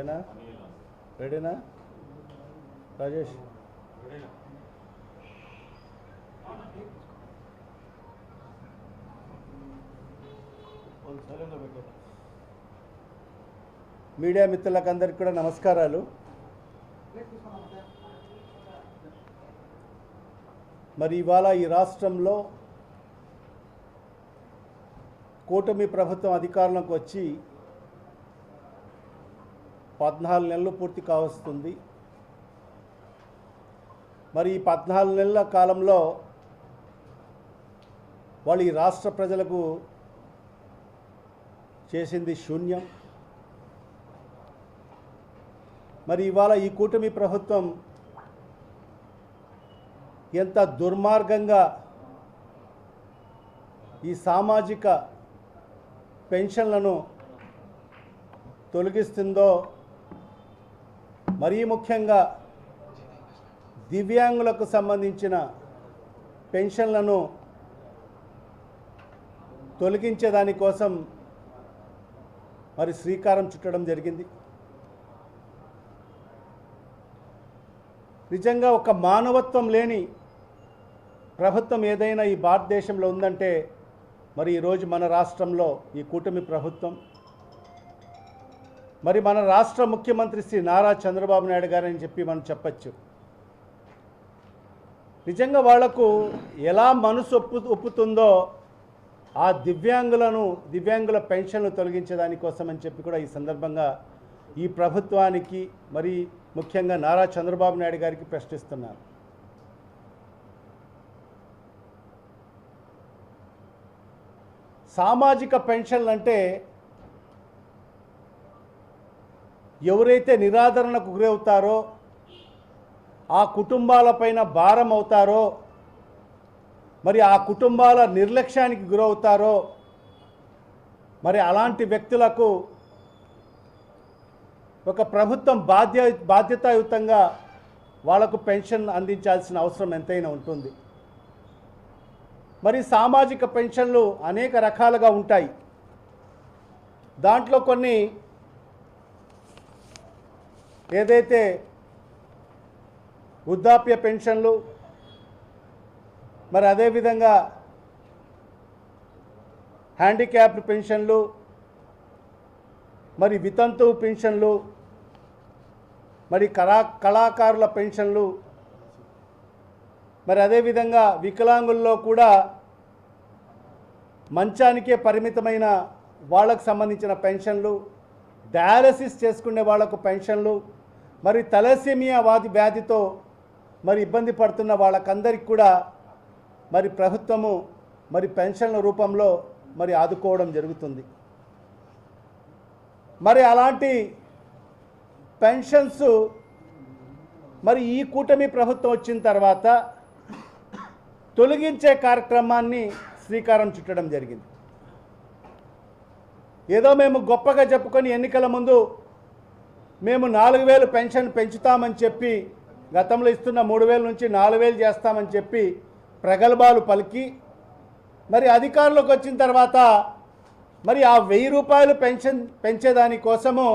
ఏనా? రెడీనా? రాజేష్? మీడియా మిత్రులకు అందరికీ కూడా నమస్కారాలు. మరి ఇవాళ ఈ రాష్ట్రంలో కూటమి ప్రభుత్వం అధికారంలోకి వచ్చి పద్నాలుగు నెలలు పూర్తి కావస్తుంది. మరి ఈ పద్నాలుగు నెలల కాలంలో వాళ్ళు ఈ రాష్ట్ర ప్రజలకు చేసింది శూన్యం. మరి ఇవాళ ఈ కూటమి ప్రభుత్వం ఎంత దుర్మార్గంగా ఈ సామాజిక పెన్షన్లను తొలగిస్తుందో మరీ ముఖ్యంగా దివ్యాంగులకు సంబంధించిన పెన్షన్లను తొలగించే దానికోసం మరి శ్రీకారం చుట్టడం జరిగింది. నిజంగా ఒక మానవత్వం లేని ప్రభుత్వం ఏదైనా ఈ భారతదేశంలో ఉందంటే మరి ఈరోజు మన రాష్ట్రంలో ఈ కూటమి ప్రభుత్వం మరి మన రాష్ట్ర ముఖ్యమంత్రి శ్రీ నారా చంద్రబాబు నాయుడు గారని చెప్పి మనం చెప్పచ్చు. నిజంగా వాళ్ళకు ఎలా మనసు ఒప్పు ఒప్పుతుందో ఆ దివ్యాంగులను దివ్యాంగుల పెన్షన్లు తొలగించేదానికోసం అని చెప్పి కూడా ఈ సందర్భంగా ఈ ప్రభుత్వానికి మరి ముఖ్యంగా నారా చంద్రబాబు నాయుడు గారికి ప్రశ్నిస్తున్నాను. సామాజిక పెన్షన్లు అంటే ఎవరైతే నిరాదరణకు గురవుతారో ఆ కుటుంబాలపైన భారం అవుతారో మరి ఆ కుటుంబాల నిర్లక్ష్యానికి గురవుతారో మరి అలాంటి వ్యక్తులకు ఒక ప్రభుత్వం బాధ్య బాధ్యతాయుతంగా వాళ్ళకు పెన్షన్ అందించాల్సిన అవసరం ఎంతైనా ఉంటుంది. మరి సామాజిక పెన్షన్లు అనేక రకాలుగా ఉంటాయి. దాంట్లో కొన్ని ఏదైతే వృద్ధాప్య పెన్షన్లు మరి అదేవిధంగా హ్యాండిక్యాప్డ్ పెన్షన్లు మరి వితంతు పెన్షన్లు మరి కళా కళాకారుల పెన్షన్లు మరి అదేవిధంగా వికలాంగుల్లో కూడా మంచానికే పరిమితమైన వాళ్ళకు సంబంధించిన పెన్షన్లు డయాలసిస్ చేసుకునే వాళ్ళకు పెన్షన్లు మరి తలసేమియా వాది వ్యాధితో మరి ఇబ్బంది పడుతున్న వాళ్ళకందరికి కూడా మరి ప్రభుత్వము మరి పెన్షన్ల రూపంలో మరి ఆదుకోవడం జరుగుతుంది. మరి అలాంటి పెన్షన్స్ మరి ఈ కూటమి ప్రభుత్వం వచ్చిన తర్వాత తొలగించే కార్యక్రమాన్ని శ్రీకారం చుట్టడం జరిగింది. ఏదో మేము గొప్పగా చెప్పుకొని ఎన్నికల ముందు మేము నాలుగు వేలు పెన్షన్ పెంచుతామని చెప్పి గతంలో ఇస్తున్న మూడు వేల నుంచి నాలుగు వేలు చేస్తామని చెప్పి ప్రగల్భాలు పలికి మరి అధికారంలోకి వచ్చిన తర్వాత మరి ఆ వెయ్యి రూపాయలు పెన్షన్ పెంచేదాని కోసము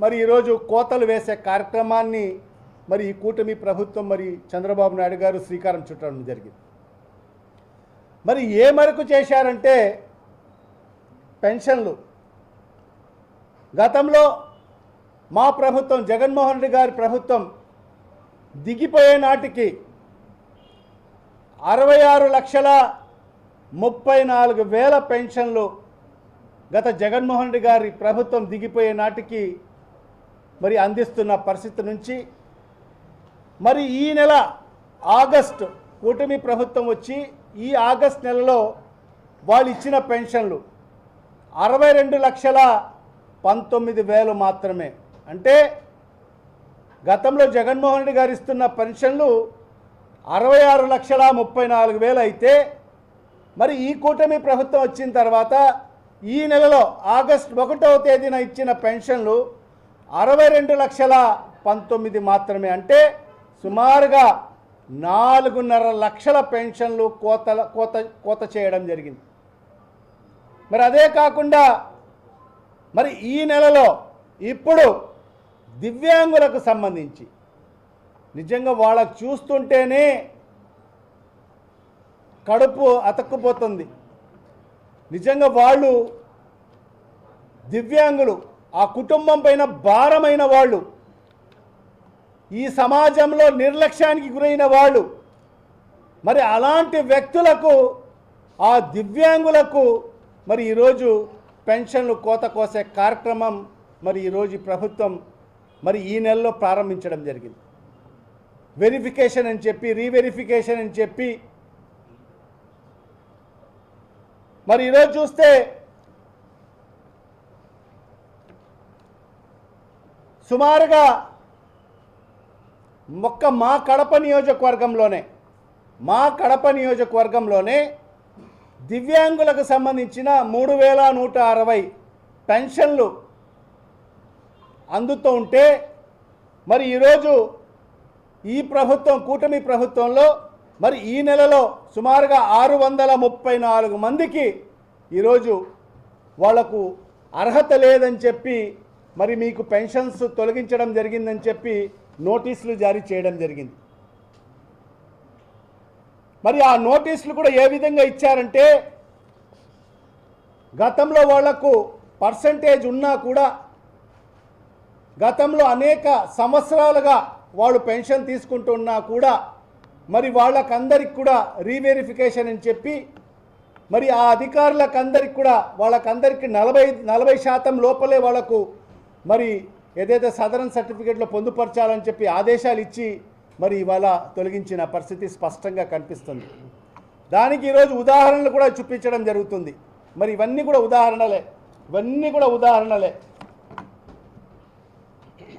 మరి ఈరోజు కోతలు వేసే కార్యక్రమాన్ని మరి ఈ కూటమి ప్రభుత్వం మరి చంద్రబాబు నాయుడు గారు శ్రీకారం చుట్టడం జరిగింది. మరి ఏ మేరకు చేశారంటే పెన్షన్లు. గతంలో మా ప్రభుత్వం జగన్మోహన్ రెడ్డి గారి ప్రభుత్వం దిగిపోయే నాటికి అరవై ఆరు లక్షల ముప్పై నాలుగు వేల పెన్షన్లు గత జగన్మోహన్ రెడ్డి గారి ప్రభుత్వం దిగిపోయే నాటికి మరి అందిస్తున్న పరిస్థితి నుంచి మరి ఈ నెల ఆగస్టు కూటమి ప్రభుత్వం వచ్చి ఈ ఆగస్ట్ నెలలో వాళ్ళు ఇచ్చిన పెన్షన్లు అరవై రెండు లక్షల పంతొమ్మిది వేలు మాత్రమే. అంటే గతంలో జగన్మోహన్ రెడ్డి గారు ఇస్తున్న పెన్షన్లు అరవై ఆరు లక్షల ముప్పై నాలుగు వేలు అయితే మరి ఈ కూటమి ప్రభుత్వం వచ్చిన తర్వాత ఈ నెలలో ఆగస్ట్ ఒకటవ తేదీన ఇచ్చిన పెన్షన్లు అరవై రెండు లక్షల పంతొమ్మిది మాత్రమే. అంటే సుమారుగా నాలుగున్నర లక్షల పెన్షన్లు కోతల కోత కోత చేయడం జరిగింది. మరి అదే కాకుండా మరి ఈ నెలలో ఇప్పుడు దివ్యాంగులకు సంబంధించి. నిజంగా వాళ్ళకు చూస్తుంటేనే కడుపు అతక్కుపోతుంది. నిజంగా వాళ్ళు దివ్యాంగులు ఆ కుటుంబం పైన భారమైన వాళ్ళు ఈ సమాజంలో నిర్లక్ష్యానికి గురైన వాళ్ళు మరి అలాంటి వ్యక్తులకు ఆ దివ్యాంగులకు మరి ఈరోజు పెన్షన్లు కోత కోసే కార్యక్రమం మరి ఈరోజు ప్రభుత్వం మరి ఈ నెలలో ప్రారంభించడం జరిగింది. వెరిఫికేషన్ అని చెప్పి రీవెరిఫికేషన్ అని చెప్పి మరి ఈరోజు చూస్తే సుమారుగా ఒక్క మా కడప నియోజకవర్గంలోనే మా కడప నియోజకవర్గంలోనే దివ్యాంగులకు సంబంధించిన మూడు వేల నూట అరవై పెన్షన్లు అందుతూ ఉంటే మరి ఈరోజు ఈ ప్రభుత్వం కూటమి ప్రభుత్వంలో మరి ఈ నెలలో సుమారుగా ఆరు వందల ముప్పై నాలుగు మందికి ఈరోజు వాళ్ళకు అర్హత లేదని చెప్పి మరి మీకు పెన్షన్స్ తొలగించడం జరిగిందని చెప్పి నోటీసులు జారీ చేయడం జరిగింది. మరి ఆ నోటీసులు కూడా ఏ విధంగా ఇచ్చారంటే గతంలో వాళ్ళకు పర్సంటేజ్ ఉన్నా కూడా గతంలో అనేక సంవత్సరాలుగా వాళ్ళు పెన్షన్ తీసుకుంటున్నా కూడా మరి వాళ్ళకందరికి కూడా రీవెరిఫికేషన్ అని చెప్పి మరి ఆ అధికారులకందరికి కూడా వాళ్ళకందరికి నలభై నలభై శాతం లోపలే వాళ్ళకు మరి ఏదైతే సదరన్ సర్టిఫికేట్లో పొందుపరచాలని చెప్పి ఆదేశాలు ఇచ్చి మరి ఇవాళ తొలగించిన పరిస్థితి స్పష్టంగా కనిపిస్తుంది. దానికి ఈరోజు ఉదాహరణలు కూడా చూపించడం జరుగుతుంది. మరి ఇవన్నీ కూడా ఉదాహరణలే. ఇవన్నీ కూడా ఉదాహరణలే.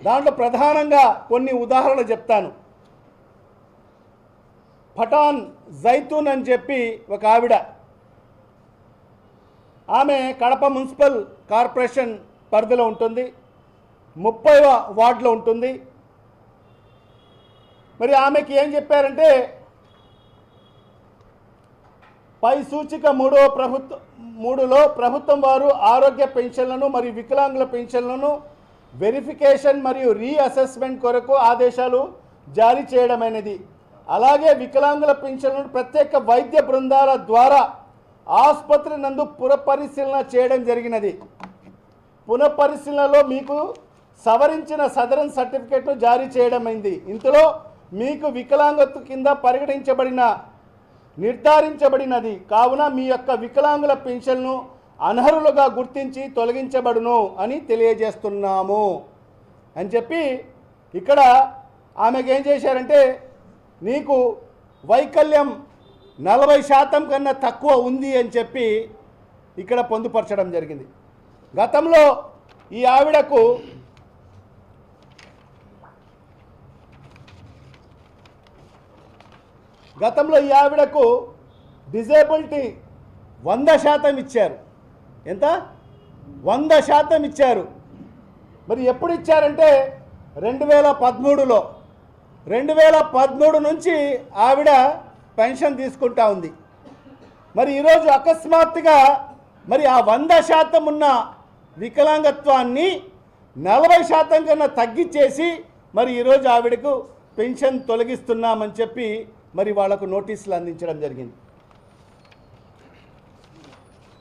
దాంట్లో ప్రధానంగా కొన్ని ఉదాహరణలు చెప్తాను. పఠాన్ జైతూన్ అని చెప్పి ఒక ఆవిడ. ఆమె కడప మున్సిపల్ కార్పొరేషన్ పరిధిలో ఉంటుంది. ముప్పైవ వార్డులో ఉంటుంది. మరి ఆమెకి ఏం చెప్పారంటే పై సూచిక మూడవ ప్రభుత్వ మూడులో ప్రభుత్వం వారు ఆరోగ్య పెన్షన్లను మరియు వికలాంగుల పెన్షన్లను వెరిఫికేషన్ మరియు రీఅసెస్మెంట్ కొరకు ఆదేశాలు జారీ చేయడమైనది. అలాగే వికలాంగుల పింఛన్లను ప్రత్యేక వైద్య బృందాల ద్వారా ఆసుపత్రి నందు పునఃపరిశీలన చేయడం జరిగినది. పునఃపరిశీలనలో మీకు సవరించిన సదరన్ సర్టిఫికెట్ను జారీ చేయడమైంది. ఇందులో మీకు వికలాంగత్వ కింద పరిగణించబడిన నిర్ధారించబడినది. కావున మీ యొక్క వికలాంగుల పెన్షన్ను అనర్హులుగా గుర్తించి తొలగించబడును అని తెలియజేస్తున్నాము అని చెప్పి ఇక్కడ ఆమెకు ఏం చేశారంటే నీకు వైకల్యం నలభై శాతం కన్నా తక్కువ ఉంది అని చెప్పి ఇక్కడ పొందుపరచడం జరిగింది. గతంలో ఈ ఆవిడకు గతంలో ఈ ఆవిడకు డిజేబిలిటీ వంద శాతం ఇచ్చారు. ఎంత? వంద శాతం ఇచ్చారు. మరి ఎప్పుడు ఇచ్చారంటే రెండు వేల పదమూడులో. రెండు వేల పదమూడు నుంచి ఆవిడ పెన్షన్ తీసుకుంటా ఉంది. మరి ఈరోజు అకస్మాత్తుగా మరి ఆ వంద శాతం ఉన్న వికలాంగత్వాన్ని నలభై శాతం కన్నా తగ్గించేసి మరి ఈరోజు ఆవిడకు పెన్షన్ తొలగిస్తున్నామని చెప్పి మరి వాళ్ళకు నోటీసులు అందించడం జరిగింది.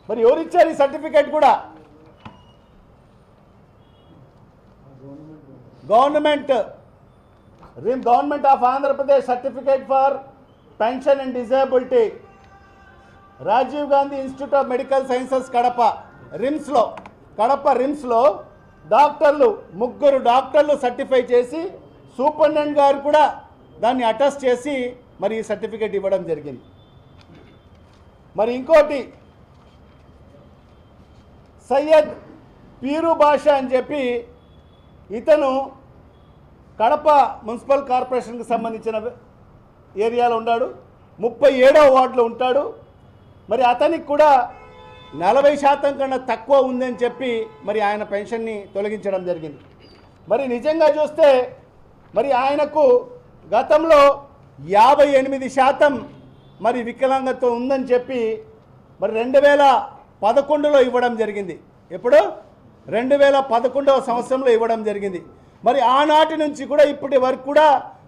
మరి ఎవరిచ్చారు ఈ సర్టిఫికేట్ కూడా? Government. RIM government of Andhra Pradesh certificate for pension and disability. Rajiv Gandhi institute of medical sciences Kadapa. రిమ్స్లో Kadapa రిమ్స్లో డాక్టర్లు ముగ్గురు డాక్టర్లు సర్టిఫై చేసి సూపరింటెండెంట్ గారు కూడా దాన్ని అటెస్ట్ చేసి మరి ఈ సర్టిఫికేట్ ఇవ్వడం జరిగింది. మరి ఇంకోటి సయ్యద్ పీరు భాష అని చెప్పి ఇతను కడప మున్సిపల్ కార్పొరేషన్కి సంబంధించిన ఏరియాలో ఉన్నాడు. ముప్పై ఏడవ వార్డులో ఉంటాడు. మరి అతనికి కూడా నలభై శాతం కన్నా తక్కువ ఉందని చెప్పి మరి ఆయన పెన్షన్ని తొలగించడం జరిగింది. మరి నిజంగా చూస్తే మరి ఆయనకు గతంలో యాభై ఎనిమిది శాతం మరి వికలాంగత్వం ఉందని చెప్పి మరి రెండు వేల పదకొండులో ఇవ్వడం జరిగింది. ఎప్పుడు? రెండు వేల పదకొండవ సంవత్సరంలో ఇవ్వడం జరిగింది. మరి ఆనాటి నుంచి కూడా ఇప్పటి వరకు కూడా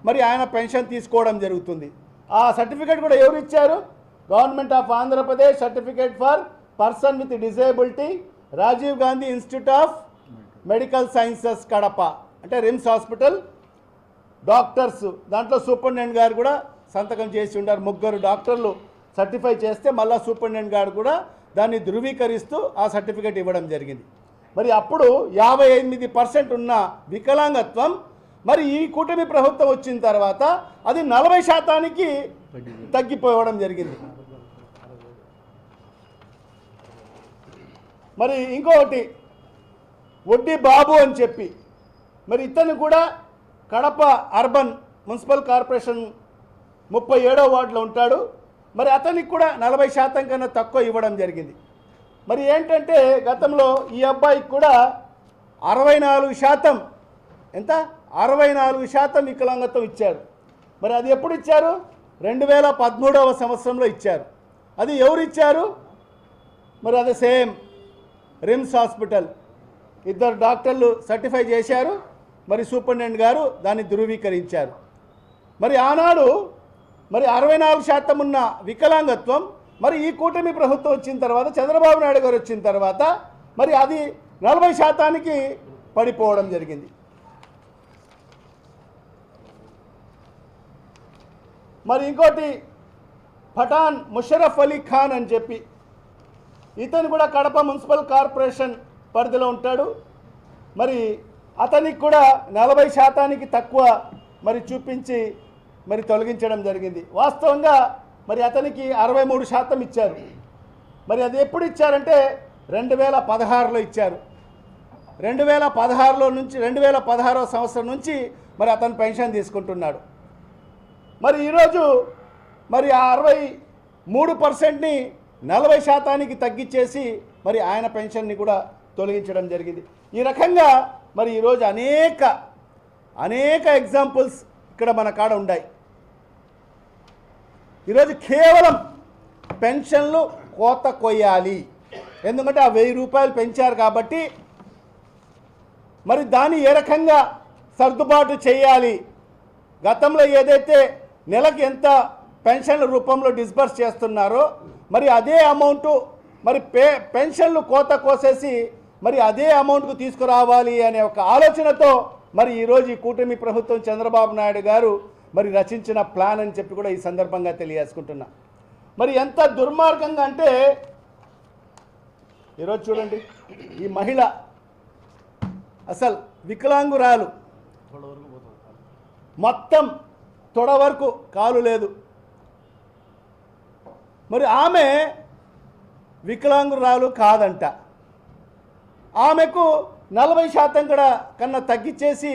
మరి ఆయన పెన్షన్ తీసుకోవడం జరుగుతుంది. ఆ సర్టిఫికేట్ కూడా ఎవరు ఇచ్చారు? Government of Andhra Pradesh certificate for person with disability Rajiv Gandhi institute of medical sciences Kadapa అంటే రిమ్స్ హాస్పిటల్ డాక్టర్స్ దాంట్లో సూపరింటెండెంట్ గారు కూడా సంతకం చేసి ఉండారు. ముగ్గురు డాక్టర్లు సర్టిఫై చేస్తే మళ్ళీ సూపరింటెండెంట్ గారు కూడా దాన్ని ధృవీకరిస్తూ ఆ సర్టిఫికేట్ ఇవ్వడం జరిగింది. మరి అప్పుడు యాభై ఎనిమిది పర్సెంట్ ఉన్న వికలాంగత్వం మరి ఈ కూటమి ప్రభుత్వం వచ్చిన తర్వాత అది నలభై శాతానికి తగ్గిపోవడం జరిగింది. మరి ఇంకొకటి వడ్డీ బాబు అని చెప్పి మరి ఇతను కూడా కడప అర్బన్ మున్సిపల్ కార్పొరేషన్ ముప్పై ఏడో వార్డులో ఉంటాడు. మరి అతనికి కూడా నలభై శాతం కన్నా తక్కువ ఇవ్వడం జరిగింది. మరి ఏంటంటే గతంలో ఈ అబ్బాయికి కూడా అరవై నాలుగు శాతం ఎంత? అరవై నాలుగు శాతం వికలాంగత్వం ఇచ్చారు మరి అది ఎప్పుడు ఇచ్చారు? రెండు వేల పదమూడవ సంవత్సరంలో ఇచ్చారు. అది ఎవరు ఇచ్చారు? మరి అది సేమ్ రిమ్స్ హాస్పిటల్. ఇద్దరు డాక్టర్లు సర్టిఫై చేశారు. మరి సూపరింటెండెంట్ గారు దాన్ని ధృవీకరించారు. మరి ఆనాడు మరి అరవై నాలుగు శాతం ఉన్న వికలాంగత్వం మరి ఈ కూటమి ప్రభుత్వం వచ్చిన తర్వాత చంద్రబాబు నాయుడు గారు వచ్చిన తర్వాత మరి అది నలభై శాతానికి పడిపోవడం జరిగింది. మరి ఇంకోటి పఠాన్ ముషరఫ్ అలీ ఖాన్ అని చెప్పి ఇతను కూడా కడప మున్సిపల్ కార్పొరేషన్ పరిధిలో ఉంటాడు. మరి అతనికి కూడా నలభై శాతానికి తక్కువ మరి చూపించి మరి తొలగించడం జరిగింది. వాస్తవంగా మరి అతనికి అరవై మూడు శాతం ఇచ్చారు. మరి అది ఎప్పుడు ఇచ్చారంటే రెండు వేల పదహారులో ఇచ్చారు. రెండు వేల పదహారులో నుంచి రెండు వేల పదహారో సంవత్సరం నుంచి మరి అతను పెన్షన్ తీసుకుంటున్నాడు. మరి ఈరోజు మరి ఆ అరవై మూడు పర్సెంట్ని నలభై శాతానికి తగ్గించేసి మరి ఆయన పెన్షన్ని కూడా తొలగించడం జరిగింది. ఈ రకంగా మరి ఈరోజు అనేక అనేక ఎగ్జాంపుల్స్ ఇక్కడ మన కాడ ఉన్నాయి. ఈరోజు కేవలం పెన్షన్లు కోత కొయ్యాలి. ఎందుకంటే ఆ వెయ్యి రూపాయలు పెంచారు కాబట్టి మరి దాన్ని ఏ రకంగా సర్దుబాటు చేయాలి? గతంలో ఏదైతే నెలకు ఎంత పెన్షన్ల రూపంలో డిస్బర్స్ చేస్తున్నారో మరి అదే అమౌంట్ మరి పే పెన్షన్లు కోత కోసేసి మరి అదే అమౌంట్కు తీసుకురావాలి అనే ఒక ఆలోచనతో మరి ఈరోజు ఈ కూటమి ప్రభుత్వం చంద్రబాబు నాయుడు గారు మరి రచించిన ప్లాన్ అని చెప్పి కూడా ఈ సందర్భంగా తెలియజేసుకుంటున్నా. మరి ఎంత దుర్మార్గంగా అంటే ఈరోజు చూడండి ఈ మహిళ అసలు వికలాంగురాలు. మొత్తం తొడ వరకు కాలు లేదు. మరి ఆమె వికలాంగురాలు కాదంట. ఆమెకు నలభై శాతం కూడా కన్నా తగ్గించేసి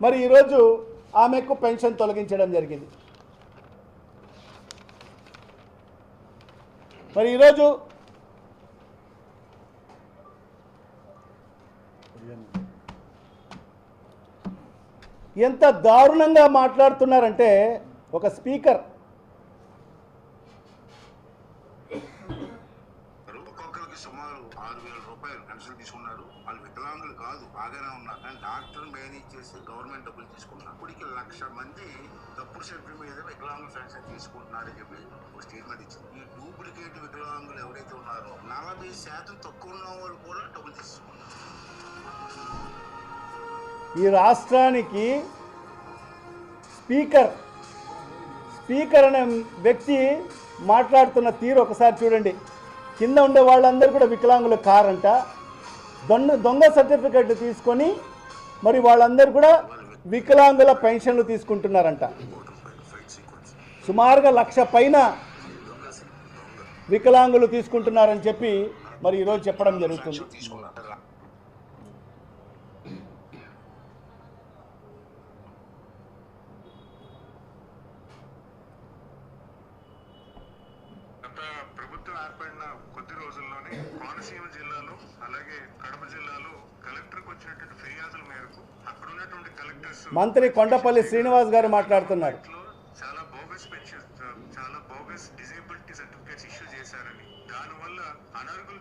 మరి ఈరోజు ఆమెకు పెన్షన్ తొలగించడం జరిగింది. మరి ఈరోజు ఎంత దారుణంగా మాట్లాడుతున్నారంటే ఒక స్పీకర్ ఒక్కొక్కరికి సుమారు ఆరు వేల రూపాయలు పెన్షన్ తీసుకున్నారు వాళ్ళు వికలాంగులు కాదు బాగానే ఉన్నారు కానీ డాక్టర్ మేనేజ్ చేసి గవర్నమెంట్ డబ్బులు తీసుకున్నారు ఇప్పటికి లక్ష మంది తప్పుడు సభ్యుల మీద వికలాంగుల పెన్షన్ తీసుకుంటున్నారని చెప్పి ఒక స్టేట్మెంట్ ఇచ్చింది. ఈ డూప్లికేట్ వికలాంగులు ఎవరైతే ఉన్నారో నలభై శాతం తక్కువ ఉన్న వాళ్ళు కూడా డబ్బులు తీసుకున్నారు ఈ రాష్ట్రానికి స్పీకర్ స్పీకర్ అనే వ్యక్తి మాట్లాడుతున్న తీరు ఒకసారి చూడండి. కింద ఉండే వాళ్ళందరూ కూడా వికలాంగులు కారంట. దొంగ దొంగ సర్టిఫికెట్లు తీసుకొని మరి వాళ్ళందరూ కూడా వికలాంగుల పెన్షన్లు తీసుకుంటున్నారంట. సుమారుగా లక్ష పైన వికలాంగులు తీసుకుంటున్నారని చెప్పి మరి ఈరోజు చెప్పడం జరుగుతుంది. మంత్రి కొండపల్లి శ్రీనివాస్ గారు మాట్లాడుతున్నారు. చాలా చాలా ఇష్యూ చేశారని.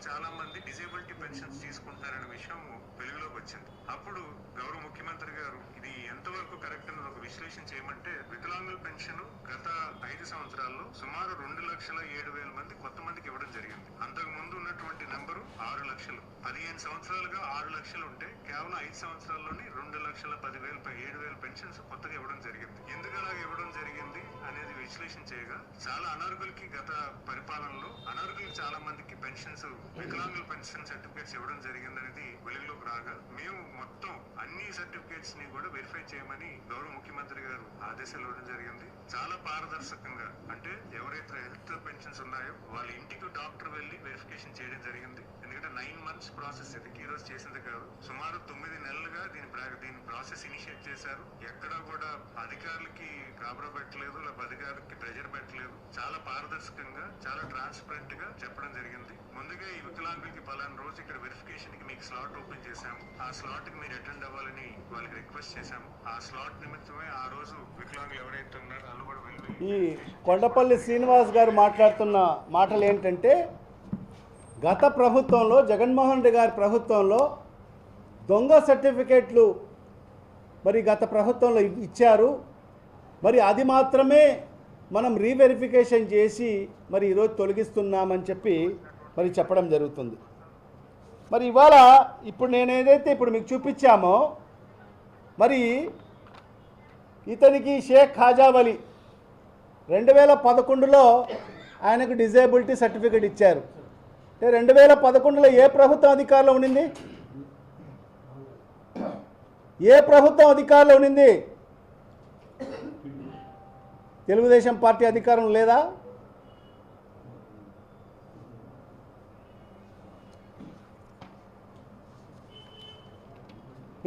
చాలా మంది డిజేబిలిటీ పెన్షన్స్ తీసుకుంటారనే విషయం వెలుగులోకి వచ్చింది. అప్పుడు గౌరవ ముఖ్యమంత్రి గారు ఇది ఎంతవరకు కరెక్ట్ అన్నది ఒక విశ్లేషణ చేయమంటే వికలాంగుల పెన్షన్ గత ఐదు సంవత్సరాల్లో సుమారు రెండు లక్షల ఏడు వేల మంది కొత్త మందికి ఇవ్వడం జరిగింది. అంతకు ముందు ఉన్నటువంటి నెంబరు ఆరు లక్షలు. పదిహేను సంవత్సరాలుగా ఆరు లక్షలు ఉంటే కేవలం ఐదు సంవత్సరాల్లోనే రెండు లక్షల పదివేల ఏడు వేల పెన్షన్స్ కొత్తగా ఇవ్వడం జరిగింది. ఎందుకు అలా ఇవ్వడం జరిగింది అనేది విశ్లేషణ చేయగా చాలా అనర్హులకి గత పరిపాలనలో అనర్హులకి చాలా మందికి పెన్షన్స్ వికలాంగుల పెన్షన్ సర్టిఫికేట్స్ ఇవ్వడం జరిగింది అనేది వెలుగులోకి రాగా మేము మొత్తం అన్ని సర్టిఫికేట్స్ని కూడా వెరిఫై చేయమని గౌరవ ముఖ్యమంత్రి గారు ఆదేశాలు ఇవ్వడం జరిగింది. చాలా పారదర్శకంగా అంటే ఎవరైతే హెల్త్ పెన్షన్స్ ఉన్నాయో వాళ్ళ ఇంటికి డాక్టర్ వెళ్ళి వెరిఫికేషన్ చేయడం జరిగింది. ఎందుకంటే నైన్ మంత్స్ ప్రాసెస్ ఇది. ఈ రోజు చేసింది కాదు. సుమారు తొమ్మిది దీని ప్రాసెస్ ఇనిషియేట్ చేశారు. ఎక్కడా కూడా అధికారులకి కాబరా పెట్టలేదు లేకపోతే అధికారులకి ప్రెజర్ పెట్టలేదు. చాలా పారదర్శకంగా చాలా ట్రాన్స్పరెంట్గా చెప్పడం జరిగింది. ముందుగా ఈ వికలాంగులకి పలానా రోజు ఇక్కడ వెరిఫికేషన్కి మీకు స్లాట్ ఓపెన్ చేశాము. ఆ స్లాట్కి మీరు అటెండ్ అవ్వాలని వాళ్ళకి రిక్వెస్ట్ చేశాము. ఆ స్లాట్ నిమిత్తమే ఆ రోజు వికలాంగులు ఎవరైతే ఉన్నారో వాళ్ళు కూడా వెళ్ళి ఈ కొండపల్లి శ్రీనివాస్ గారు మాట్లాడుతున్న మాటలు ఏంటంటే గత ప్రభుత్వంలో జగన్మోహన్ రెడ్డి గారి ప్రభుత్వంలో దొంగ సర్టిఫికేట్లు మరి గత ప్రభుత్వంలో ఇచ్చారు. మరి అది మాత్రమే మనం రీవెరిఫికేషన్ చేసి మరి ఈరోజు తొలగిస్తున్నామని చెప్పి మరి చెప్పడం జరుగుతుంది. మరి ఇవాళ ఇప్పుడు నేను ఏదైతే ఇప్పుడు మీకు చూపించామో మరి ఇతనికి షేక్ ఖాజావలి రెండు వేల పదకొండులో ఆయనకు డిజేబిలిటీ సర్టిఫికేట్ ఇచ్చారు. అంటే రెండు వేల పదకొండులో ఏ ప్రభుత్వం అధికారంలో ఉండింది? ఏ ప్రభుత్వం అధికారంలో ఉండింది తెలుగుదేశం పార్టీ అధికారం లేదా?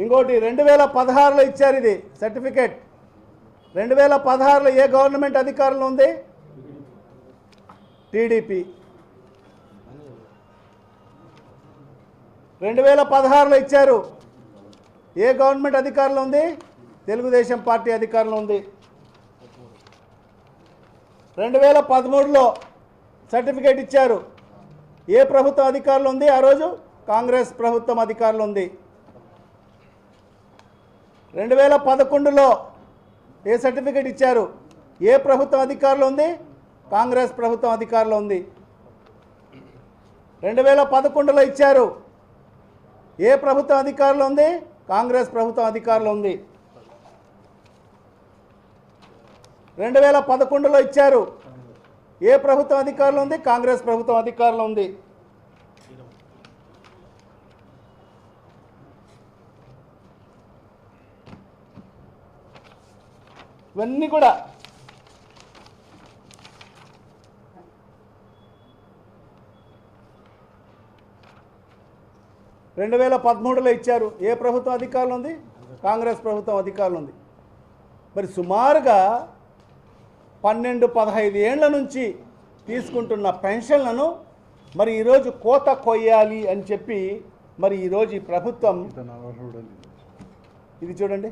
ఇంకోటి రెండు వేల పదహారులో ఇచ్చారు ఇది సర్టిఫికేట్. రెండు వేల పదహారులో ఏ గవర్నమెంట్ అధికారంలో ఉంది? టీడీపీ. రెండు వేల పదహారులో ఇచ్చారు ఏ గవర్నమెంట్ అధికారంలో ఉంది? తెలుగుదేశం పార్టీ అధికారంలో ఉంది. రెండు వేల పదమూడులో సర్టిఫికేట్ ఇచ్చారు. ఏ ప్రభుత్వం అధికారంలో ఉంది ఆ రోజు? కాంగ్రెస్ ప్రభుత్వం అధికారంలో ఉంది. రెండు వేల పదకొండులో ఏ సర్టిఫికేట్ ఇచ్చారు? ఏ ప్రభుత్వం అధికారంలో ఉంది? కాంగ్రెస్ ప్రభుత్వం అధికారంలో ఉంది. రెండు వేల పదకొండులో ఇచ్చారు. ఏ ప్రభుత్వం అధికారంలో ఉంది? కాంగ్రెస్ ప్రభుత్వం అధికారంలో ఉంది. రెండు వేల పదకొండులో ఇచ్చారు. ఏ ప్రభుత్వం అధికారంలో ఉంది? కాంగ్రెస్ ప్రభుత్వం అధికారంలో ఉంది. ఇవన్నీ కూడా రెండు వేల పదమూడులో ఇచ్చారు. ఏ ప్రభుత్వం అధికారులు ఉంది? కాంగ్రెస్ ప్రభుత్వం అధికారులు ఉంది. మరి సుమారుగా పన్నెండు పదహైదు ఏండ్ల నుంచి తీసుకుంటున్న పెన్షన్లను మరి ఈరోజు కోత కొయ్యాలి అని చెప్పి మరి ఈరోజు ఈ ప్రభుత్వం ఇది చూడండి.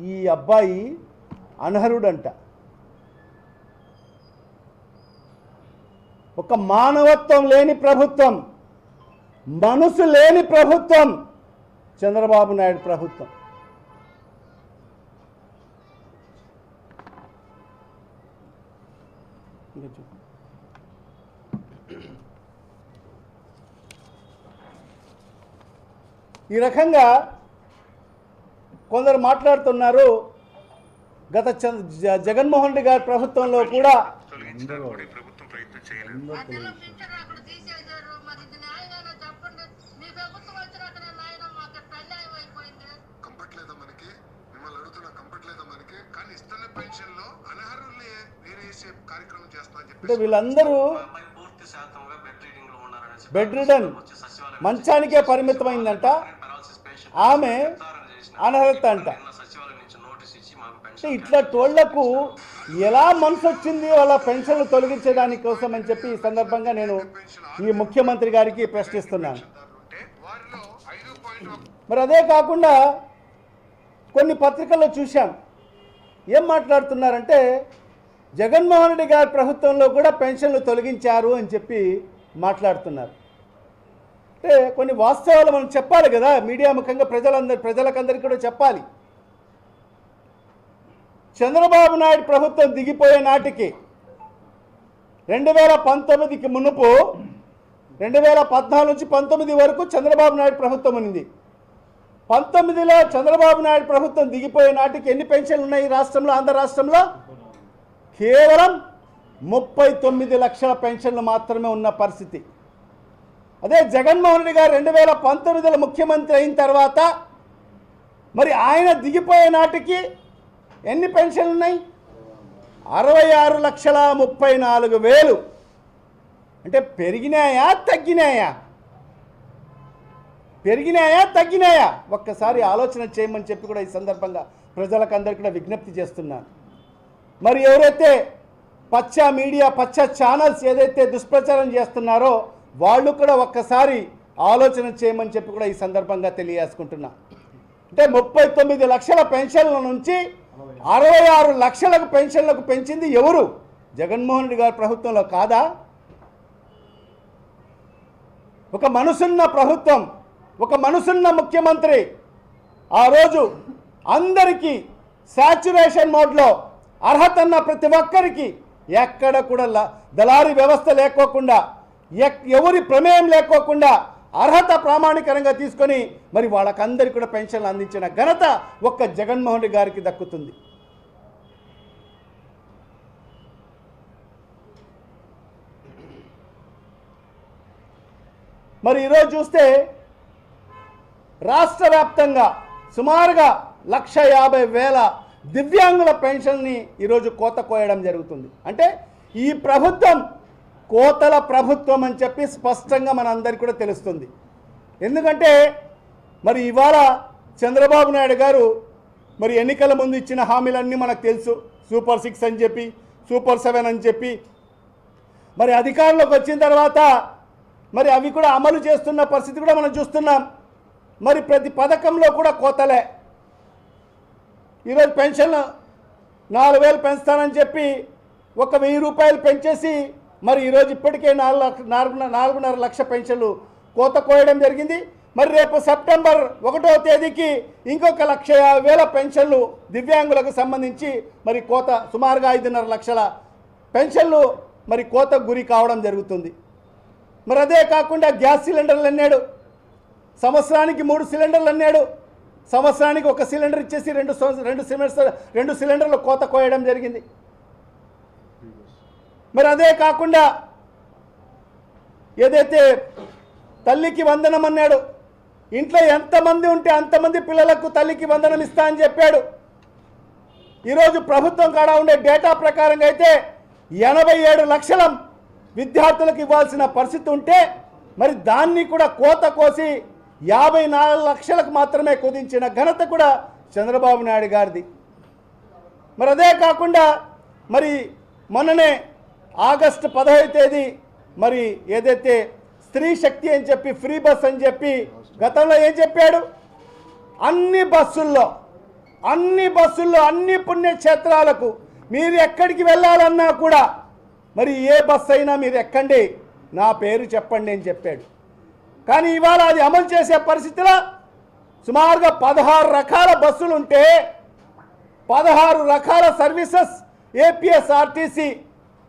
ఈ అబ్బాయి అనర్హుడంట. ఒక మానవత్వం లేని ప్రభుత్వం. మనసు లేని ప్రభుత్వం. చంద్రబాబు నాయుడు ప్రభుత్వం. ఈ రకంగా కొందరు మాట్లాడుతున్నారు. గత జగన్మోహన్ రెడ్డి గారి ప్రభుత్వంలో కూడా ఇస్తున్న పెన్షన్లో అనర్హుల్ని వేరేసే కార్యక్రమం చేస్తా అని అంటే చెప్పి వీళ్ళందరూ పూర్తి శాతంగా బెడ్ రీడింగ్లో ఉన్నారనేసి బెడ్ రిడన్ మంచానికే పరిమితమైందంట. ఆమె అనర్హత అంట. నిన్న సచివాలయం నుంచి నోటీస్ ఇచ్చి మాకు అంటే పెన్షన్ ఇట్లా టోళ్ళకు ఎలా మనసు వచ్చింది వాళ్ళ పెన్షన్లు తొలగించడానికి కోసం అని చెప్పి ఈ సందర్భంగా నేను ఈ ముఖ్యమంత్రి గారికి ప్రశ్నిస్తున్నాను. మరి అదే కాకుండా కొన్ని పత్రికల్లో చూశాం. ఏం మాట్లాడుతున్నారంటే జగన్మోహన్ రెడ్డి గారి ప్రభుత్వంలో కూడా పెన్షన్లు తొలగించారు అని చెప్పి మాట్లాడుతున్నారు. అంటే కొన్ని వాస్తవాలు మనం చెప్పాలి కదా మీడియా ముఖంగా ప్రజలందరి ప్రజలకందరికీ కూడా చెప్పాలి. చంద్రబాబు నాయుడు ప్రభుత్వం దిగిపోయే నాటికి రెండు వేల పంతొమ్మిదికి మునుపు రెండు వేల పద్నాలుగు నుంచి పంతొమ్మిది వరకు చంద్రబాబు నాయుడు ప్రభుత్వం ఉంది పంతొమ్మిదిలో చంద్రబాబు నాయుడు ప్రభుత్వం దిగిపోయే నాటికి ఎన్ని పెన్షన్లు ఉన్నాయి రాష్ట్రంలో ఆంధ్ర రాష్ట్రంలో? కేవలం ముప్పై తొమ్మిది లక్షల పెన్షన్లు మాత్రమే ఉన్న పరిస్థితి. అదే జగన్మోహన్ రెడ్డి గారు రెండు వేల పంతొమ్మిదిలో ముఖ్యమంత్రి అయిన తర్వాత మరి ఆయన దిగిపోయే నాటికి ఎన్ని పెన్షన్లు ఉన్నాయి? అరవై ఆరు లక్షల ముప్పై నాలుగు వేలు. అంటే పెరిగినాయా తగ్గినాయా? పెరిగినాయా తగ్గినాయా? ఒక్కసారి ఆలోచన చేయమని చెప్పి కూడా ఈ సందర్భంగా ప్రజలకు అందరికీ కూడా విజ్ఞప్తి చేస్తున్నాను. మరి ఎవరైతే పచ్చ మీడియా పచ్చ ఛానల్స్ ఏదైతే దుష్ప్రచారం చేస్తున్నారో వాళ్ళు కూడా ఒక్కసారి ఆలోచన చేయమని చెప్పి కూడా ఈ సందర్భంగా తెలియజేసుకుంటున్నా. అంటే ముప్పై తొమ్మిది లక్షల పెన్షన్ల నుంచి అరవై ఆరు లక్షలకు పెన్షన్లకు పెంచింది ఎవరు? జగన్మోహన్ రెడ్డి గారి ప్రభుత్వంలో కాదా? ఒక మనసున్న ప్రభుత్వం ఒక మనసున్న ముఖ్యమంత్రి. ఆ రోజు అందరికీ శాచ్యురేషన్ మోడ్లో అర్హతన్న ప్రతి ఒక్కరికి ఎక్కడ కూడా ల- దళారీ వ్యవస్థ లేకోకుండా ఎక్- ఎవరి ప్రమేయం లేకోకుండా అర్హత ప్రామాణికరంగా తీసుకొని మరి వాళ్ళకందరికీ కూడా పెన్షన్లు అందించిన ఘనత ఒక్క జగన్మోహన్ రెడ్డి గారికి దక్కుతుంది. మరి ఈరోజు చూస్తే రాష్ట్ర వ్యాప్తంగా సుమారుగా లక్ష యాభై వేల దివ్యాంగుల పెన్షన్ని ఈరోజు కోత కోయడం జరుగుతుంది. అంటే ఈ ప్రభుత్వం కోతల ప్రభుత్వం అని చెప్పి స్పష్టంగా మనందరికీ కూడా తెలుస్తుంది. ఎందుకంటే మరి ఇవాళ చంద్రబాబు నాయుడు గారు మరి ఎన్నికల ముందు ఇచ్చిన హామీలన్నీ మనకు తెలుసు. సూపర్ సిక్స్ అని చెప్పి సూపర్ సెవెన్ అని చెప్పి. మరి అధికారంలోకి వచ్చిన తర్వాత మరి అవి కూడా అమలు చేస్తున్న పరిస్థితి కూడా మనం చూస్తున్నాం. మరి ప్రతి పథకంలో కూడా కోతలే. ఈరోజు పెన్షన్ నాలుగు వేలు పెంచుతానని చెప్పి ఒక వెయ్యి రూపాయలు పెంచేసి మరి ఈరోజు ఇప్పటికే నాలుగు లక్ష నాలుగున్నర నాలుగున్నర లక్ష పెన్షన్లు కోత కోయడం జరిగింది. మరి రేపు సెప్టెంబర్ ఒకటో తేదీకి ఇంకొక లక్ష వేల పెన్షన్లు దివ్యాంగులకు సంబంధించి మరి కోత సుమారుగా ఐదున్నర లక్షల పెన్షన్లు మరి కోతకు గురి కావడం జరుగుతుంది. మరి అదే కాకుండా గ్యాస్ సిలిండర్లు అన్నాడు. సంవత్సరానికి మూడు సిలిండర్లు అన్నాడు. సంవత్సరానికి ఒక సిలిండర్ ఇచ్చేసి రెండు రెండు సిలిండర్ రెండు సిలిండర్లు కోత కోయడం జరిగింది. మరి అదే కాకుండా ఏదైతే తల్లికి వందనం అన్నాడు ఇంట్లో ఎంతమంది ఉంటే అంతమంది పిల్లలకు తల్లికి వందనం ఇస్తా అని చెప్పాడు. ఈరోజు ప్రభుత్వం కాడ ఉండే డేటా ప్రకారంగా అయితే ఎనభై ఏడు లక్షల విద్యార్థులకు ఇవ్వాల్సిన పరిస్థితి ఉంటే మరి దాన్ని కూడా కోత కోసి యాభై నాలుగు లక్షలకు మాత్రమే కుదించిన ఘనత కూడా చంద్రబాబు నాయుడు గారిది. మరి అదే కాకుండా మరి మొన్ననే ఆగస్టు పదహైదు తేదీ మరి ఏదైతే స్త్రీ శక్తి అని చెప్పి ఫ్రీ బస్ అని చెప్పి గతంలో ఏం చెప్పాడు? అన్ని బస్సుల్లో అన్ని బస్సుల్లో అన్ని పుణ్యక్షేత్రాలకు మీరు ఎక్కడికి వెళ్ళాలన్నా కూడా మరి ఏ బస్సు అయినా మీరు ఎక్కండి. నా పేరు చెప్పండి అని చెప్పాడు. కానీ ఇవాళ అది అమలు చేసే పరిస్థితిలో సుమారుగా పదహారు రకాల బస్సులు ఉంటే పదహారు రకాల సర్వీసెస్ ఏపీఎస్ఆర్టీసీ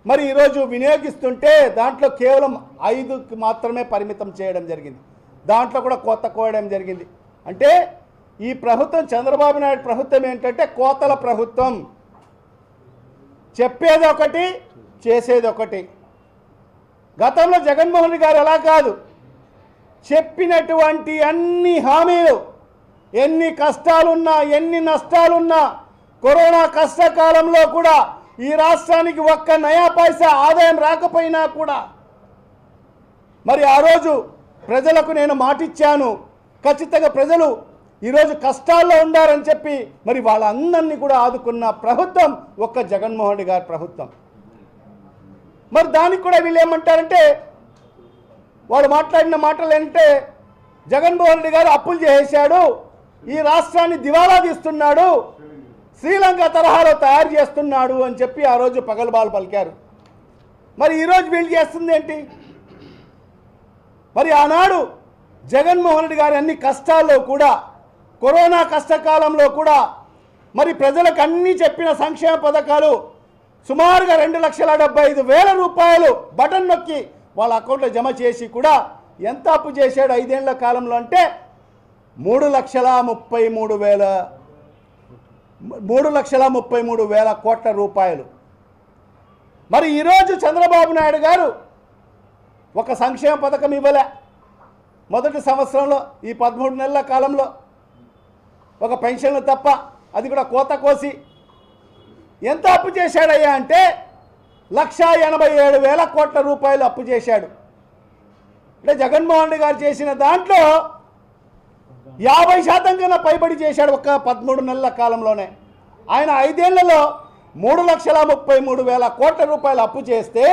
మరి ఈరోజు వినియోగిస్తుంటే దాంట్లో కేవలం ఐదుకి మాత్రమే పరిమితం చేయడం జరిగింది. దాంట్లో కూడా కోత కోయడం జరిగింది. అంటే ఈ ప్రభుత్వం చంద్రబాబు నాయుడు ప్రభుత్వం ఏంటంటే కోతల ప్రభుత్వం. చెప్పేది ఒకటి చేసేది ఒకటి. గతంలో జగన్మోహన్ గారు అలా కాదు. చెప్పినటువంటి అన్ని హామీలు ఎన్ని కష్టాలున్నా ఎన్ని నష్టాలున్నా కరోనా కష్టకాలంలో కూడా ఈ రాష్ట్రానికి ఒక్క నయా పైసా ఆదాయం రాకపోయినా కూడా మరి ఆ రోజు ప్రజలకు నేను మాటిచ్చాను. ఖచ్చితంగా ప్రజలు ఈరోజు కష్టాల్లో ఉండారని చెప్పి మరి వాళ్ళందరినీ కూడా ఆదుకున్న ప్రభుత్వం ఒక్క జగన్మోహన్ రెడ్డి గారి ప్రభుత్వం. మరి దానికి కూడా వీళ్ళు ఏమంటారంటే వాడు మాట్లాడిన మాటలు ఏంటంటే జగన్మోహన్ రెడ్డి గారు అప్పులు చేసేశాడు ఈ రాష్ట్రాన్ని దివాలా తీస్తున్నాడు శ్రీలంక తరహాలో తయారు చేస్తున్నాడు అని చెప్పి ఆ రోజు పగలబాలు పలికారు. మరి ఈరోజు వీళ్ళు చేస్తుంది ఏంటి? మరి ఆనాడు జగన్మోహన్ రెడ్డి గారి అన్ని కష్టాల్లో కూడా కరోనా కష్టకాలంలో కూడా మరి ప్రజలకు అన్నీ చెప్పిన సంక్షేమ పథకాలు సుమారుగా రెండు లక్షల డెబ్బై ఐదు వేల రూపాయలు బటన్ నొక్కి వాళ్ళ అకౌంట్లో జమ చేసి కూడా ఎంత అప్పు చేశాడు ఐదేళ్ళ కాలంలో అంటే మూడు లక్షల ముప్పై మూడు వేల మూడు లక్షల ముప్పై మూడు వేల కోట్ల రూపాయలు. మరి ఈరోజు చంద్రబాబు నాయుడు గారు ఒక సంక్షేమ పథకం ఇవ్వలే. మొదటి సంవత్సరంలో ఈ పదమూడు నెలల కాలంలో ఒక పెన్షన్లు తప్ప అది కూడా కోత కోసి ఎంత అప్పు చేశాడయ్యా అంటే లక్ష ఎనభై ఏడు వేల కోట్ల రూపాయలు అప్పు చేశాడు. అంటే జగన్మోహన్ రెడ్డి గారు చేసిన దాంట్లో యాభై శాతం కన్నా పైబడి చేశాడు ఒక పదమూడు నెలల కాలంలోనే. ఆయన ఐదేళ్ళలో మూడు లక్షల ముప్పై మూడు వేల కోట్ల రూపాయలు అప్పు చేస్తే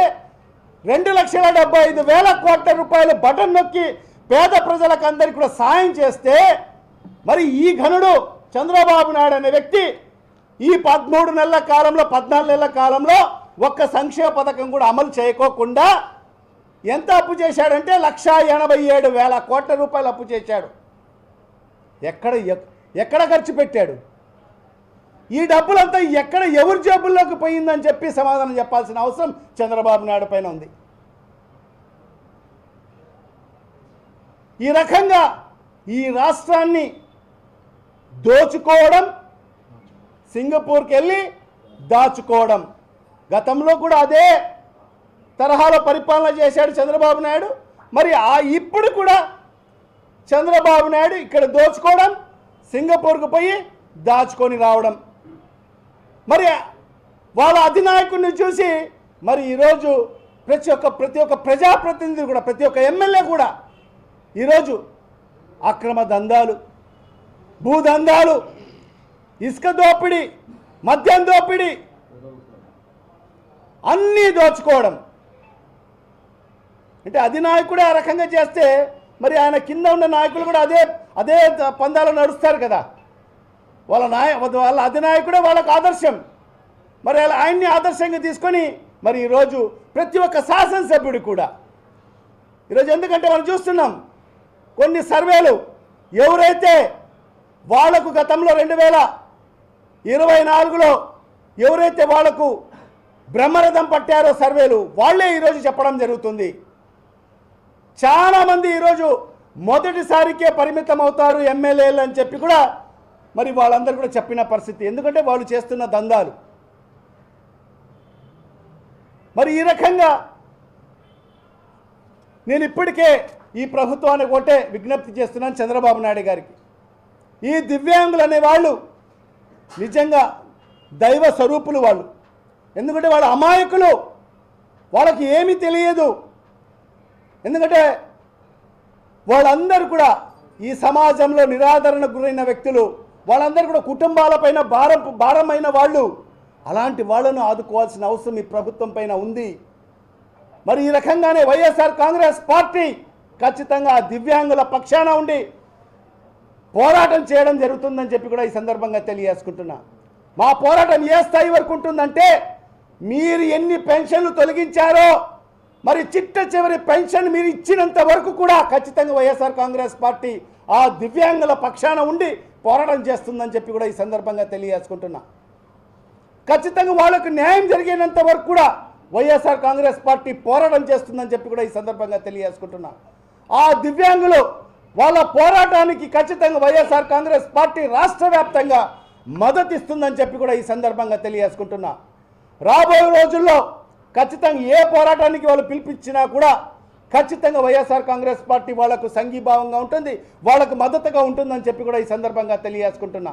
రెండు లక్షల డెబ్బై ఐదు వేల కోట్ల రూపాయలు బటన్ నొక్కి పేద ప్రజలకు అందరికీ కూడా సాయం చేస్తే మరి ఈ ఘనుడు చంద్రబాబు నాయుడు అనే వ్యక్తి ఈ పదమూడు నెలల కాలంలో పద్నాలుగు నెలల కాలంలో ఒక్క సంక్షేమ పథకం కూడా అమలు చేయకోకుండా ఎంత అప్పు చేశాడంటే లక్ష ఎనభై ఏడు వేల కోట్ల రూపాయలు అప్పు చేశాడు. ఎక్కడ ఎక్కడ ఖర్చు పెట్టాడు? ఈ డబ్బులంతా ఎక్కడ ఎవరి జేబుల్లోకి పోయిందని చెప్పి సమాధానం చెప్పాల్సిన అవసరం చంద్రబాబు నాయుడు పైన ఉంది. ఈ రకంగా ఈ రాష్ట్రాన్ని దోచుకోవడం సింగపూర్కి వెళ్ళి దాచుకోవడం. గతంలో కూడా అదే తరహాలో పరిపాలన చేశాడు చంద్రబాబు నాయుడు. మరి ఆ ఇప్పుడు కూడా చంద్రబాబు నాయుడు ఇక్కడ దోచుకోవడం సింగపూర్కు పోయి దాచుకొని రావడం. మరి వాళ్ళ అధినాయకుడిని చూసి మరి ఈరోజు ప్రతి ఒక్క ప్రతి ఒక్క ప్రజాప్రతినిధి కూడా ప్రతి ఒక్క ఎమ్మెల్యే కూడా ఈరోజు అక్రమ దందాలు భూదందాలు ఇసుక దోపిడీ మద్యం దోపిడీ అన్నీ దోచుకోవడం. అంటే అధినాయకుడే ఆ రకంగా చేస్తే మరి ఆయన కింద ఉన్న నాయకులు కూడా అదే అదే పందాలు నడుస్తారు కదా. వాళ్ళ నాయ వాళ్ళ అధినాయకుడే వాళ్ళకు ఆదర్శం. మరి అలా ఆయన్ని ఆదర్శంగా తీసుకొని మరి ఈరోజు ప్రతి ఒక్క శాసనసభ్యుడు కూడా. ఈరోజు ఎందుకంటే మనం చూస్తున్నాం కొన్ని సర్వేలు ఎవరైతే వాళ్ళకు గతంలో రెండు వేల ఇరవై నాలుగులో ఎవరైతే వాళ్ళకు బ్రహ్మరథం పట్టారో సర్వేలు వాళ్ళే ఈరోజు చెప్పడం జరుగుతుంది. చాలామంది ఈరోజు మొదటిసారికే పరిమితం అవుతారు ఎమ్మెల్యేలు అని చెప్పి కూడా మరి వాళ్ళందరూ కూడా చెప్పిన పరిస్థితి. ఎందుకంటే వాళ్ళు చేస్తున్న దందాలు. మరి ఈ రకంగా నేను ఇప్పటికే ఈ ప్రభుత్వానికి ఒకటే విజ్ఞప్తి చేస్తున్నాను చంద్రబాబు నాయుడు గారికి. ఈ దివ్యాంగులు అనే వాళ్ళు నిజంగా దైవ స్వరూపులు వాళ్ళు. ఎందుకంటే వాళ్ళ అమాయకులు. వాళ్ళకి ఏమీ తెలియదు. ఎందుకంటే వాళ్ళందరూ కూడా ఈ సమాజంలో నిరాదరణకు గురైన వ్యక్తులు. వాళ్ళందరూ కూడా కుటుంబాలపైన భారం భారమైన వాళ్ళు. అలాంటి వాళ్ళను ఆదుకోవాల్సిన అవసరం ఈ ప్రభుత్వం పైన ఉంది. మరి ఈ రకంగానే వైఎస్ఆర్ కాంగ్రెస్ పార్టీ ఖచ్చితంగా దివ్యాంగుల పక్షాన ఉండి పోరాటం చేయడం జరుగుతుందని చెప్పి కూడా ఈ సందర్భంగా తెలియజేసుకుంటున్నా. మా పోరాటం ఏ స్థాయి వరకు ఉంటుందంటే మీరు ఎన్ని పెన్షన్లు తొలగించారో మరి చిట్ట చివరి పెన్షన్ మీరు ఇచ్చినంత వరకు కూడా ఖచ్చితంగా వైఎస్ఆర్ కాంగ్రెస్ పార్టీ ఆ దివ్యాంగుల పక్షాన ఉండి పోరాటం చేస్తుందని చెప్పి కూడా ఈ సందర్భంగా తెలియజేసుకుంటున్నా. ఖచ్చితంగా వాళ్ళకు న్యాయం జరిగినంత వరకు కూడా వైఎస్ఆర్ కాంగ్రెస్ పార్టీ పోరాటం చేస్తుందని చెప్పి కూడా ఈ సందర్భంగా తెలియజేసుకుంటున్నా. ఆ దివ్యాంగులు వాళ్ళ పోరాటానికి ఖచ్చితంగా వైఎస్ఆర్ కాంగ్రెస్ పార్టీ రాష్ట్ర వ్యాప్తంగా మద్దతు ఇస్తుందని చెప్పి కూడా ఈ సందర్భంగా తెలియజేసుకుంటున్నా. రాబోయే రోజుల్లో ఖచ్చితంగా ఏ పోరాటానికి వాళ్ళు పిలిపించినా కూడా ఖచ్చితంగా వైఎస్ఆర్ కాంగ్రెస్ పార్టీ వాళ్ళకు సంఘీభావంగా ఉంటుంది వాళ్ళకు మద్దతుగా ఉంటుందని చెప్పి కూడా ఈ సందర్భంగా తెలియజేసుకుంటున్నా.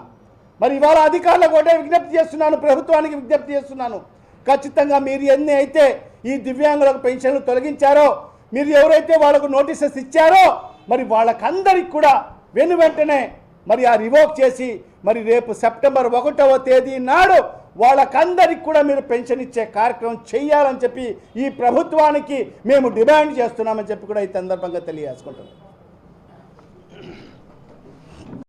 మరి ఇవాళ అధికారులకు ఒకటే విజ్ఞప్తి చేస్తున్నాను ప్రభుత్వానికి విజ్ఞప్తి చేస్తున్నాను. ఖచ్చితంగా మీరు ఎన్ని అయితే ఈ దివ్యాంగులకు పెన్షన్లు తొలగించారో మీరు ఎవరైతే వాళ్ళకు నోటీసెస్ ఇచ్చారో మరి వాళ్ళకందరికి కూడా వెను వెంటనే మరి ఆ రివోక్ చేసి మరి రేపు సెప్టెంబర్ ఒకటవ తేదీ నాడు వాళ్ళకందరికి కూడా మీరు పెన్షన్ ఇచ్చే కార్యక్రమం చేయాలని చెప్పి ఈ ప్రభుత్వానికి మేము డిమాండ్ చేస్తున్నామని చెప్పి కూడా ఈ సందర్భంగా తెలియజేసుకుంటున్నాం.